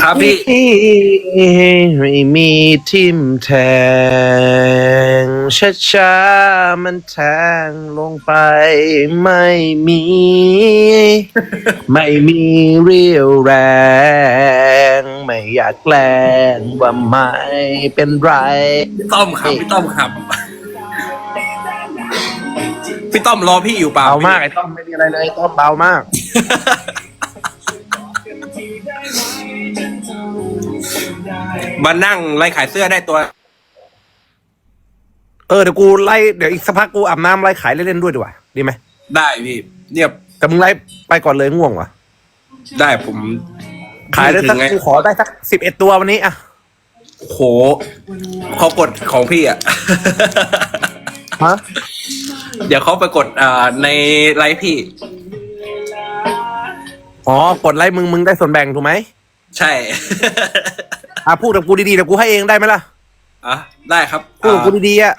ครับพี่ ไม่มีทิมแทงช้าๆมันแทงลงไป ไม่มี ไม่มีเรียวแรง ไม่อยากแกล้งว่าไม่เป็นไร พี่ต้อมครับพี่ต้อมครับ พี่ต้อมรอพี่อยู่เปล่าเบามากไอ้ต้อมไม่มีอะไรเลยไอ้ต้อมเบามาก มานั่งไล่ขายเสื้อได้ตัว เออเดี๋ยวกูไล่เดี๋ยวอีกสักพักกูอาบน้ำไล่ขายเล่นๆด้วยดีกว่าดีไหมได้พี่เรียบแต่มึงไล่ไปก่อนเลยง่วงว่ะ ได้ผมขายได้สักถึงไงกูขอได้สักสิบเอ็ดตัววันนี้อะโหเขากดของพี่อะฮะเดี๋ยวเขาไปกดอ่าในไลฟ์พี่ อ๋อกดไลค์มึงมึงได้ส่วนแบ่งถูกไหม ใช่ อะพูดกับกูดีๆเดี๋ยวกูให้เองได้ไหมล่ะอะได้ครับพูดกับกูอ่าดีๆอะ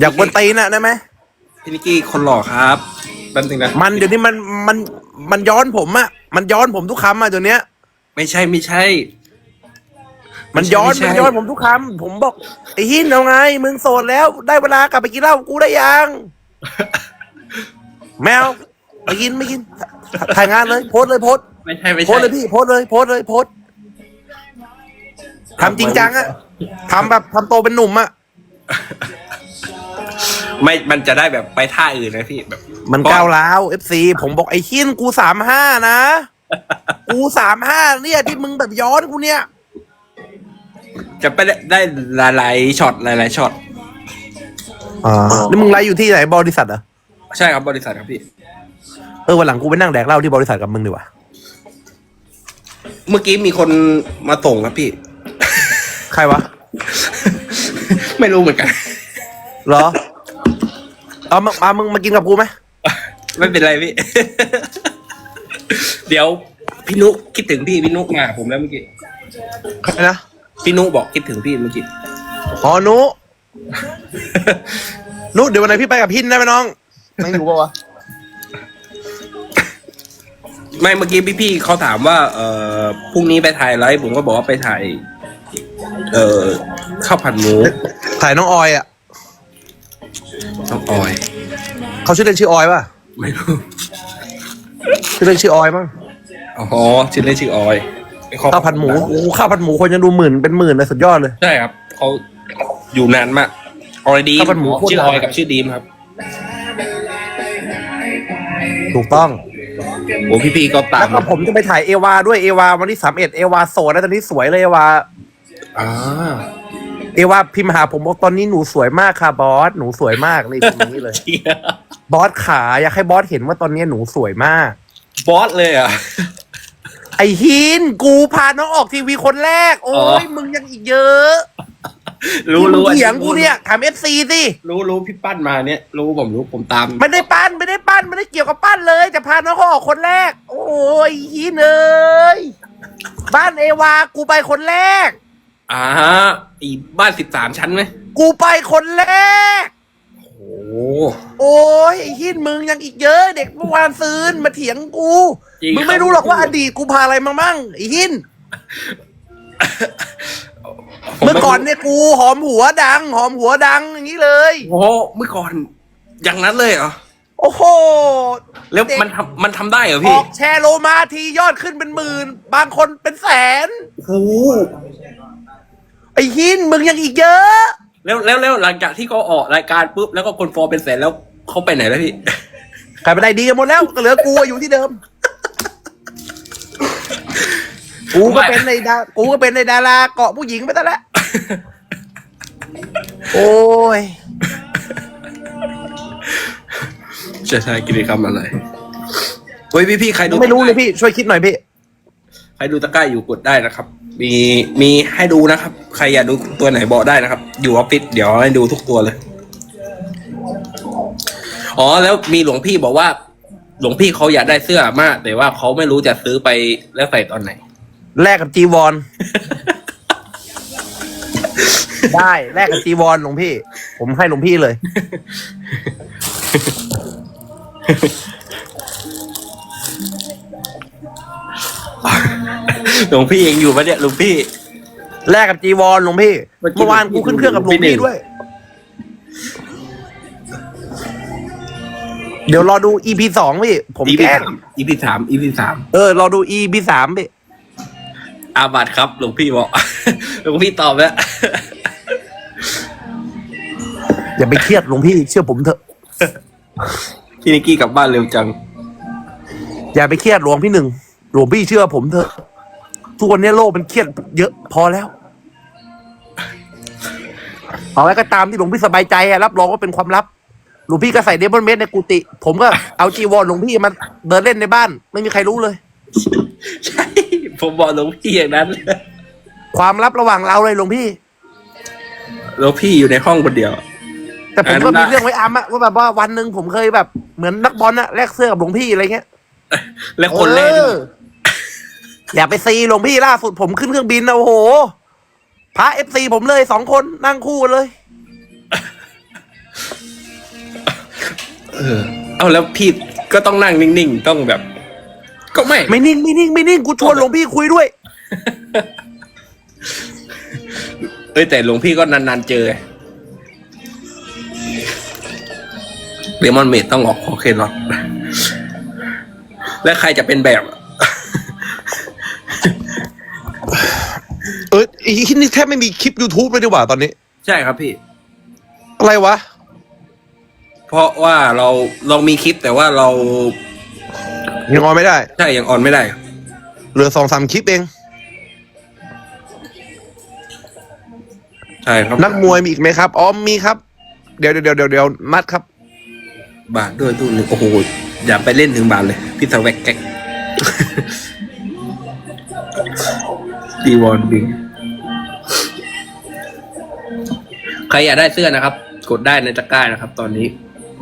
อยากกวนตีนอะได้ไหมพี่นิกกี้คนหล่อครับแป๊บนึงนะมันเดี๋ยวนี้มันมันมันย้อนผมอะมันย้อนผมทุกคำอะตัวเนี้ย ไม่ใช่ไม่ใช่ มันย้อนไม่ใช่ มันย้อนผมทุกคำผมบอกไอ้หินเอาไง มึงโสดแล้วได้เวลากลับไปกินเหล้ากูได้ยัง แมวไม่กินไม่กินถ่ายงานเลย โพสต์เลยโพสต์ไม่ใช่ไม่โพสใช่ต์เลยพี่โพสต์เลยโพสต์เลยโพสต์ ทำจริงจังอะทำแบบทำโตเป็นหนุ่มอะไม่ มันจะได้แบบไปท่าอื่นนะพี่แบบมันก้าวร้าวเอฟซีผมบอกไอ้หินกูสามห้านะ กูสามห้าเนี่ยที่มึงแบบย้อนกูเนี่ย จะไปได้ได้หลายๆช็อตหลายๆช็อตอ่าแล้วมึงไลฟ์อยู่ที่ไหนบริษัทเหรอใช่ครับบริษัทครับพี่ เออวันหลังกูไปนั่งแดกเหล้าที่บริษัทกับมึงดีกว่า เมื่อกี้มีคนมาส่งครับพี่ ใครวะ ไม่รู้เหมือนกัน เหรอ เอามามามึงมากินกับกูไหมไม่เป็นไรพี่ เดี๋ยวพี่นุคิดถึงพี่พี่นุมาหาผมแล้วเมื่อกี้ใครนะพี่นุบอกคิดถึงพี่เมื่อกี้ อ๋อนุนุเดี๋ยววันไหนพี่ไปกับพินได้ไหมน้องนั่งอยู่ปะวะ ไม่เมื่อกี้พี่ๆเขาถามว่า เอ่อพรุ่งนี้ไปถ่ายไลฟ์ผมก็บอกว่าไปถ่าย เอ่อข้าวผัดหมูถ่ายน้องออยอะน้องออย เขาชื่อเล่นชื่อออยป่ะไม่รู้ชื่อเล่นชื่อออยมั้งอ๋อชื่อเล่นชื่อออยข้าวผัดหมูโอ้โหข้าวผัดหมูคนยังดูหมื่นเป็นหมื่นเลยสุดยอดเลยใช่ครับเขาอยู่นานมากออยดีข้าวผัดหมูโคตรชื่อออยดังกับชื่อดีมครับถูกต้องโอ้พี่ๆก็ตาแล้มวก็ผมจะไปถ่ายเอวาด้วยเอวาวันที่สามเอ็ดเอวาโสดแล้วตอนนี้สวยเลยเอวา อ่าเอวาพิมพ์มาหาผมบอกตอนนี้หนูสวยมากค่ะบอสหนูสวยมากเลยตรงนี้เลย บอสขาอยากให้บอสเห็นว่าตอนนี้หนูสวยมาก บอสเลยอะ ไอหินกูพาน้องออกทีวีคนแรก โอ้อ๋ยอมึงยังอีกเยอะรู้รู้มึงเถียงกูเนี่ยถามเอฟซีสิรู้รู้พี่ปั้นมาเนี่ย รู้ผมรู้ผมตาม ไม่ได้ปั้นไม่ได้ปั้นไม่ได้เกี่ยวกับปั้นเลยแต่พาน้องเขาออกคนแรก โอ้ยหินเอ้ยบ้านเอวากูไปคนแรก อ่าอีบ้านสิบสามชั้นไหมกูไปคนแรก โอ้โหโอ้ยไอ้หินมึงยังอีกเยอะ เด็กเมื่อวานซืนมาเถียงกูจริงมึงไม่รู้หรอกว่าอดีตกูพาอะไรมามั่งไอ้หิน ผเมื่อไรู้ก่อนเนี่ยกูหอมหัวดัง หอมหัวดังอย่างนี้เลย โอ้โหเมื่อก่อน อย่างนั้นเลยเหรอ โอ้โห แล้วเด็ก มันทำมันทำได้เหรออพี่อกแชร์โลมาทียอดขึ้นเป็นหมื่น บางคนเป็นแสน โอ้โหไอ้หินมึงยังอีกเยอะ แล้วแล้วแล้วหลังจากที่เขาออกรายการปุ๊บแล้วก็คนฟอลเป็นแสนแล้วเขาไปไหนแล้วพี่กลายเป็นไรดีกันหมดแล้วก็เหลือกูอยู่ที่เดิม กูก็เป็นในดากูก็เป็นในดาราเกาะผู้หญิงไปแต่ละโอ้ยใช่ใช่กิจกรรมอะไรเฮ้ยพี่พี่ใครดูไม่รู้เลยพี่ช่วยคิดหน่อยพี่ใครดูตะกร้าอยู่กดได้นะครับ มีมีให้ดูนะครับ ใครอยากดูตัวไหนบอกได้นะครับ อยู่ออฟฟิศเดี๋ยวให้ดูทุกตัวเลย อ๋อแล้วมีหลวงพี่บอกว่า หลวงพี่เขาอยากได้เสื้อมาก แต่ว่าเขาไม่รู้จะซื้อไปแล้วใส่ตอนไหน แลกกับจีวร ได้แลกกับจีวรหลวงพี่ ผมให้หลวงพี่เลยพหลวงพี่เองอยู่ปะเนี่ยหลวงพี่ แลกกับจีวรหลวงพี่ เมื่อกี้ เมื่อวานกูขึ้นเครื่องกับหลวงพี่หนึ่พี่งด้วย เดี๋ยวรอดู EP สองพี่ ผมอีแกพีล้งสามอีพีสามอีพีสามเออ รอดู EP สามพี่ อาบัตครับหลวงพี่บอก หลวงพี่ตอบแล้วอย่าไปเครียดหลวงพี่ เชื่อผมเถอะ พี่นิกกี้กลับบ้านเร็วจัง อย่าไปเครียดหลวงพี่หนึ่ง หลวงพี่เชื่อผมเถอะ ทุกวันนี้โลกมันเครียดเยอะพอแล้ว เอาไว้ก็ตามที่หลวงพี่สบายใจอะรับรองว่าเป็นความลับ หลวงพี่ก็ใส่เดบอนเมสในกุฏิผมก็เอาจีวรหลวงพี่มาเดินเล่นในบ้าน ไม่มีใครรู้เลย ใช่ ผมบอกหลวงพี่อย่างนั้น ความลับระหว่างเราเลยหลวงพี่ หลวงพี่อยู่ในห้องคนเดียว แต่ผมก็อันนั้มีนน่ะเรื่องไว้อ้ำอะว่าแบบว่าวันหนึ่งผมเคยแบบ เหมือนนักบอลอะแลกเสื้อกับหลวงพี่อะไรเงี้ย และคนเล่นออ อย่าไปซีหลวงพี่ล่าสุดผมขึ้นเครื่องบินนะโอ้โหพระเอฟซีผมเลยสองคนนั่งคู่กันเลย เออ เอาแล้วพี่ก็ต้องนั่งนิ่งๆ ต้องแบบ ก็ไม่ ไม่นิ่งไม่นิ่งไม่นิ่งกูชวนหลวงพี่คุยด้วย เอ้ยแต่หลวงพี่ก็นานๆเจอเลมอนเมดต้องออกโอเคเนาะและใครจะเป็นแบบ ออไอ้ที่นี่แทบไม่มีคลิป YouTube เลยดีกว่าตอนนี้ ใช่ครับพี่ อะไรวะ เพราะว่าเราเรามีคลิปแต่ว่าเรายังออนไม่ได้ ใช่ยังออนไม่ได้ เหลือสองสามคลิปเอง ใช่ครับนักมวยมีอีกไหมครับอ๋อมีครับ เดี๋ยวเดี๋ยวเดี๋ยวเดี๋ยวนัดครับ บาทด้วยตู้หนึงโอ้โหอย่าไปเล่นถึงบาทเลย พี่สแวกแก๊กดีวอนบิง ใครอยากได้เสื้อนะครับ กดได้ในตะกร้านะครับ ตอนนี้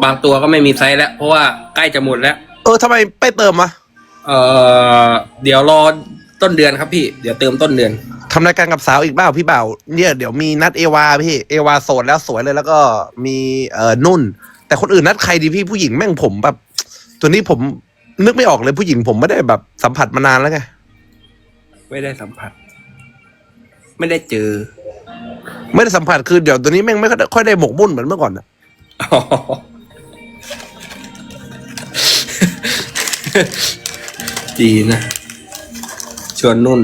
บางตัวก็ไม่มีไซส์แล้ว เพราะว่าใกล้จะหมดแล้ว เออทำไมไปเติมอะเอ่อเดี๋ยวรอต้นเดือนครับพี่ เดี๋ยวเติมต้นเดือน ทำรายการกับสาวอีกเปล่าพี่เบ่าวเนี่ยเดี๋ยวมีนัดเอวาพี่เอวาโสดแล้วสวยเลยแล้วก็มีเอ่อนุ่น แต่คนอื่นนัดใครดีพี่ผู้หญิงแม่งผมแบบ ตัวนี้ผมนึกไม่ออกเลยผู้หญิงผมไม่ได้แบบสัมผัสมานานแล้วไงไม่ได้สัมผัส ไม่ได้เจอ ไม่ได้สัมผัสคือเดี๋ยวตัวนี้แม่งไม่ค่อยได้หมกมุ่นเหมือนเมื่อก่อนอะอ๋อดีนะ ชวนนุ่น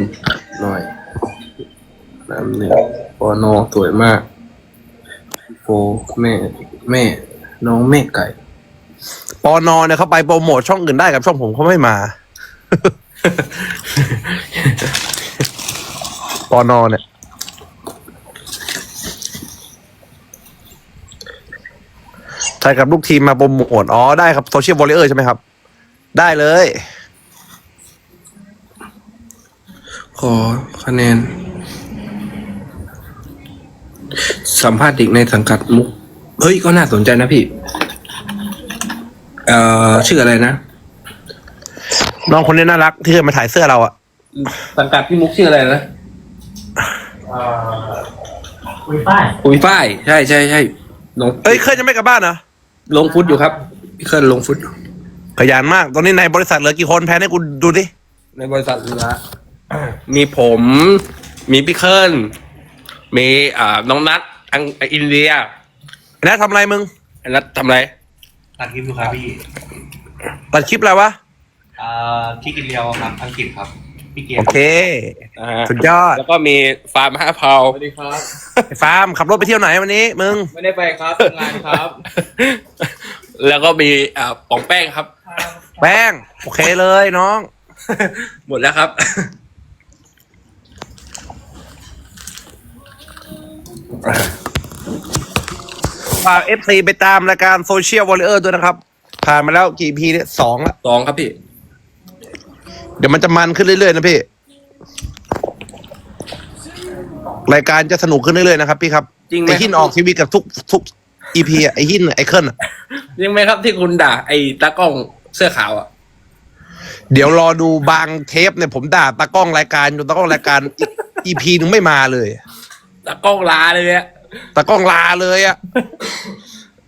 หน่อย น้ำหนึ่งปอนอสวยมากโฟแม่แม่ น้องแม่ไก่ปอนอเนี่ยเขาไปโปรโมทช่องอื่นได้กับช่องผมเขาไม่มาปอนอเนี่ย ใช่ครับลูกทีมมาโปรโมทอ๋อได้ครับโซเชียลวอลเลอร์ใช่ไหมครับ ได้เลย ขอคะแนน สัมภาษณ์เด็กในสังกัดมุก เฮ้ย ก็น่าสนใจนะพี่ เอ่อ ชื่ออะไรนะ น้องคนนี้น่ารัก ที่เคยมาถ่ายเสื้อเราอะสังกัดพี่มุกชื่ออะไรนะคุยป้ายปุยฝ้าย ใช่ใช่ใช่ลงเอ้ยเคยยังไม่กลับบ้านนะ ลงฟุตอยู่ครับพี่เคิร์นลงฟุตอยู่ขยันมาก ตอนนี้ในบริษัทเหลือกี่คนแพนให้กูดูดิในบริษัทละมีผม มีพี่เคิร์นมีอ่าน้องนัทอังอินเดียแล้วทำอะไรมึงอันนัททำอะไรตัดคลิปอยู่ครับพี่ตัดคลิปอะไรวะ อ่าคิกกินเรียวครับอังกฤษครับ พี่เกียโอร์เค อ่าสุดยอดแล้วก็มีฟาร์มห้าเผาสวัสดีครับ ไอ้ฟาร์มขับรถไปเที่ยวไหนวันนี้มึง ไม่ได้ไปครับทำงานครับแล้วก็มีอ่าป๋องแป้งครับ แป้งโอเคเลยน้อง หมดแล้วครับ ฝากเอฟซีไปตามรายการโซเชียลวอลเลอร์ด้วยนะครับ ผ่านมาแล้วกี่พีเนี่ยสองละ สองครับพี่ เดี๋ยวมันจะมันขึ้นเรื่อยๆนะพี่ รายการจะสนุกขึ้นเรื่อยๆนะครับพี่ครับ จริงไหม ไอหินออกทีวีกับทุกทุกอีพีอะไอหินไอเคิลอะยังไหมครับที่คุณด่า ไอ้ตากล้องเสื้อขาวอะ เดี๋ยวรอดูบางเทปเนี่ยผมด่าตากล้องรายการอยู่ตากล้องรายการอีพีนึงไม่มาเลย ตากล้องลาเลยเนี่ยตากล้องลาเลยอะ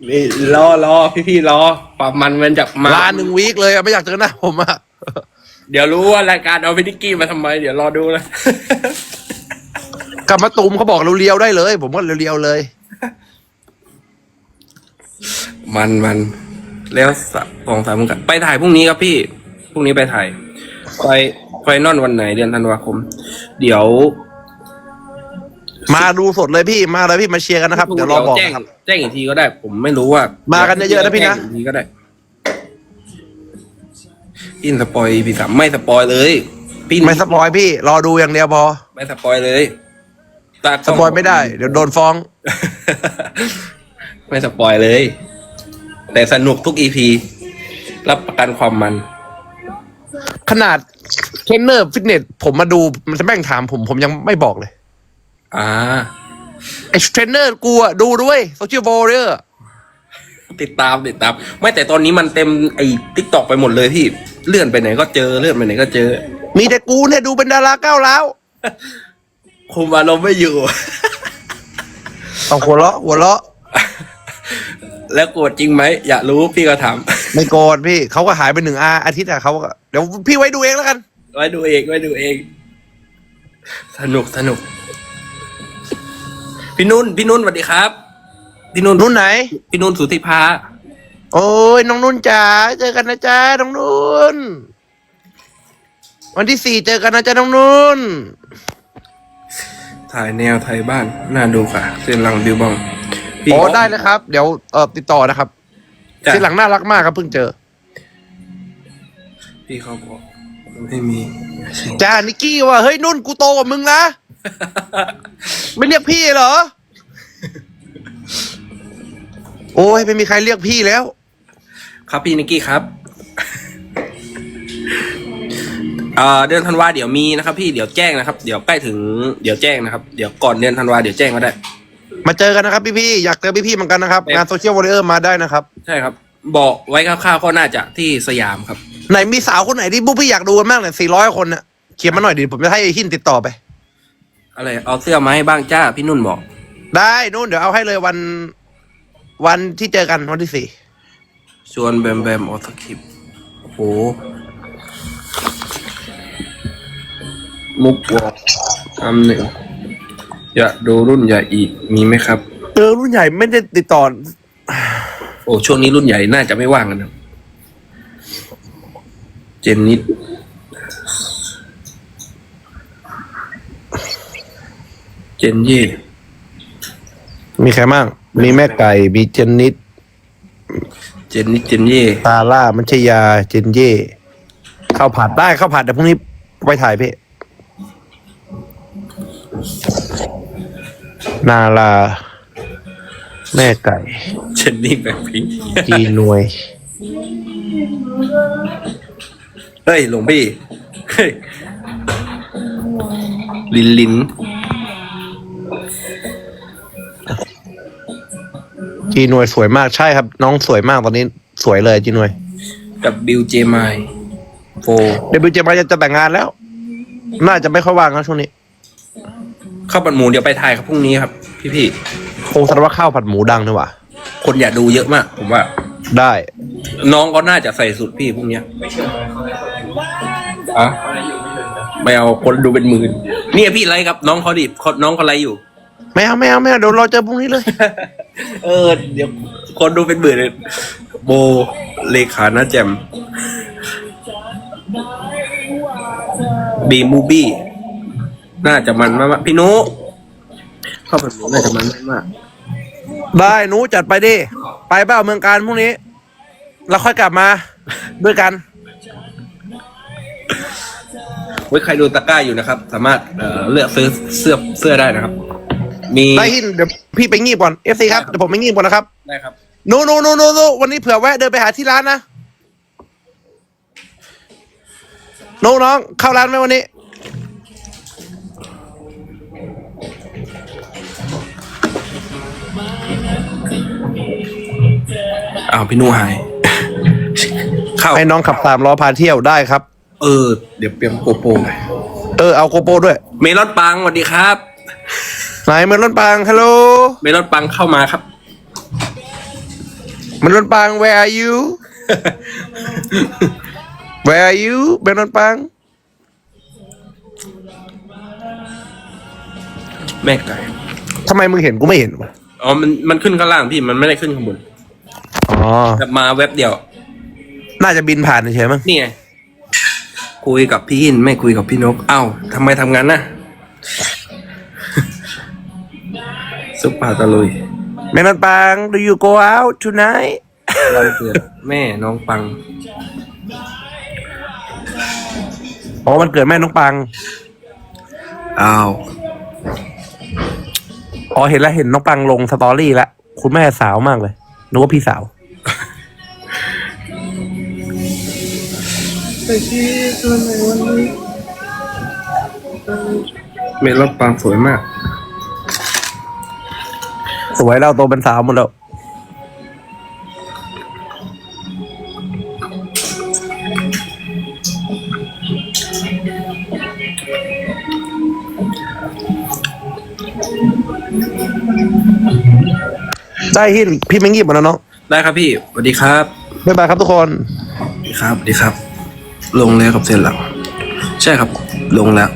นี่รอรอพี่พี่ๆรอความมันมันจะมาลาหนึ่งวีคเลยอะไม่อยากเจอหน้าผมอะ เดี๋ยวรู้ว่ารายการเอาพินิกกี้มาทำไม เดี๋ยวรอดูนะกลับมาตูมเขาบอกเรียวๆได้เลย ผมก็เรียวๆเลย มันมันแล้วสักสองสามมึงกันไปถ่ายพรุ่งนี้ครับพี่พรุ่งนี้ไปถ่ายไฟไฟนอลวันไหนเดือนธันวาคม เดี๋ยวมาดูสดเลยพี่มาเลยพี่มาเชียร์กันนะครับเดี๋ยวรอบอกแจ้งนะครับ แจ้งอีกทีก็ได้ ผมไม่รู้ว่า มามากันเยอะๆนะพี่นะอีกทีก็ได้ อินสปอยพี่สามไม่สปอยเลยพี่ไม่สปอยพี่ รอดูอย่างเดียวพอ ไม่สปอยเลยตากสปอยไม่ได้ เดี๋ยวโดนฟ้อง ไม่สปอยเลย แต่สนุกทุกอีพีรับประกันความมัน ขนาดเทรนเนอร์ฟิตเนสผมมาดูมันจะแม่งถามผมผมยังไม่บอกเลย อ่า ไอ้เทรนเนอร์กูอะดูด้วยโซเชียลโวเรอร์ติดตามติดตาม ไม่แต่ตอนนี้มันเต็มไอ้ทิกตอกไปหมดเลยพี่ เลื่อนไปไหนก็เจอเลื่อนไปไหนก็เจอ มีแต่กูเนี่ยดูเป็นดาราก้าวร้าวคุมอารมณ์ไม่อยู่ ต้องหัวเราะหัวเราะ แล้วโกรธจริงไหมอยากรู้พี่ก็ถามไม่โกรธพี่เขาก็หายไปหนึ่งอาอาทิตย์อะเขาก็เดี๋ยวพี่ไว้ดูเองแล้วกัน ไว้ดูเองไว้ดูเอง สนุกสนุก พี่นุ่น พี่นุ่นสวัสดีครับ พี่นุ่นนุ่นไหน พี่นุ่นสุธิภา โอ้ยน้องนุ่นจ๋าเจอกันนะจ๊ะน้องนุ่น วันที่สี่เจอกันนะจ๊ะน้องนุ่น ถ่ายแนวไทยบ้าน น่าดูค่ะเส้นหลังบิวบองพี่โอ้ได้เลยครับ เดี๋ยวเออติดต่อนะครับจ้ะที่หลังน่ารักมากครับเพิ่งเจอพี่เขาบอกไม่มีจ้านิกกี้ว่าเฮ้ยนุ่นกูโตกว่ามึงนะ ไม่เรียกพี่เหรอ โอ้ยไม่มีใครเรียกพี่แล้ว ครับพี่นิกกี้ครับเอ่อเดือนธันวาเดี๋ยวมีนะครับ พี่เดี๋ยวแจ้งนะครับ เดี๋ยวใกล้ถึงเดี๋ยวแจ้งนะครับ เดี๋ยวก่อนเดือนธันวาเดี๋ยวแจ้งก็ได้ มาเจอกันนะครับ พี่ๆอยากเจอพี่ๆเหมือนกันนะครับครับงานโซเชียลวอร์เรอร์มาได้นะครับ ใช่ครับ บอกไว้คร่าวๆก็น่าจะที่สยามครับ ไหนมีสาวคนไหนที่พวกพี่อยากดูกันมากเลยสี่ร้อยคนน่ะเขียนมาหน่อยดิผมจะให้ไอ้หินติดต่อไป อะไรเอาเสื้อมาให้บ้างจ้าพี่นุ่นบอก ได้นู่นเดี๋ยวเอาให้เลยวัน วันที่เจอกันวันที่สี่ ชวนแบมแบมออสคริปต์โอ้โห มุกวอลอันหนึ่งอยากดูรุ่นใหญ่อีก มีไหมครับเออรุ่นใหญ่ไม่ได้ติดต่อโอ้ช่วงนี้รุ่นใหญ่น่าจะไม่ว่างกันนะเจนนิดเจนเย่มีใครบ้างมีแม่ไก่ มีเจนนิด เจนนิดเจนเย่ตาล่ามัชยา เจนเย่ข้าวผัดได้ข้าวผัดเดี๋ยวพรุ่งนี้ไปถ่ายพี่นาลา แม่ไก่ เจนนี่แบบพิงค์จีนวย เฮ้ยหลวงพี่เฮ้ยลินลิน จีนวยสวยมากใช่ครับ น้องสวยมากตอนนี้สวยเลยจีนวยกับบิวเจมายโฟเดบิวเจมาจะแต่งงานแล้ว น่าจะไม่ค่อยว่างแล้วช่วงนี้ ข้าวผัดหมูเดี๋ยวไปถ่ายครับพรุ่งนี้ครับ พี่พี่คงสารว่าข้าวผัดหมูดังนี่หว่าๆคนอยากดูเยอะมาก ผมว่า ได้น้องก็น่าจะใส่สุดพี่พรุ่งเนี้ยอะไม่เอาคนดูเป็นหมื่นเนี่ยพี่ไลค์ครับ น้องเขาดิเขาน้องเขาไลค์อยู่ ไม่เอาไม่เอาไม่เอาเดี๋ยวรอเจอพรุ่งนี้เลย เออ เดี๋ยวคนดูเป็นหมื่นเลยโบเลขานะแจมบีมูบี้น่าจะมันมากๆพี่นุเข้าไปหมูน่าจะมันมากได้หนูจัดไปดิ ไปเปล่าเมืองการพรุ่งนี้แล้วค่อยกลับมา ด้วยกันไว้ใครดูตะกร้าอยู่นะครับ สามารถเอ่อเลือกซื้อเสื้อเสื้อได้นะครับ มี ได้หินเดี๋ยวพี่ไปงีบก่อนเอฟซีครับเดี๋ยวผมไปงีบก่อนนะครับได้ครับ โนโนโนโนโนวันนี้เผื่อแวะเดินไปหาที่ร้านนะโนน้องเข้าร้านไหมวันนี้ อ้าวพี่นูหาย เข้าให้น้องขับสามล้อพาเที่ยวได้ครับ เออ เดี๋ยวเปลี่ยนโกโปรไปเออเอาโกโปรด้วย เมลอนปังสวัสดีครับ ไหนเมลอนปังฮัลโหลเมลอนปังเข้ามาครับเมลอนปัง where are you Where are you เบนนนปังแม่ไก่ทำไมมึงเห็นกูไม่เห็นวะอ๋อมันมันขึ้นข้างล่างพี่มันไม่ได้ขึ้นข้างบนอ๋อแบบมาเว็บเดียว น่าจะบินผ่านเฉยๆมั้งนี่ไงคุยกับพี่อินไม่คุยกับพี่นกเอ้าทำไมทำงั้นน่ะ ซุปปาตะลุยเบนนนปัง Do you go out tonight วันเกิดแม่น้องปัง อ๋อมันเกิดแม่น้องปัง อ้าว อ๋อเห็นแล้วเห็นน้องปังลงสตอรี่แล้วคุณแม่สาวมากเลยนึกว่าพี่สาว เมลอนปังสวยมาก สวยแล้วโตเป็นสาวหมดแล้วได้หินพี่ไม่งีบหมดแล้วเนาะได้ครับพี่สวัสดีครับบ๊ายบายครับทุกคนสวัสดีครับสวัสดีครับ ลงแล้วครับเสร็จแล้วใช่ครับ ลงแล้ว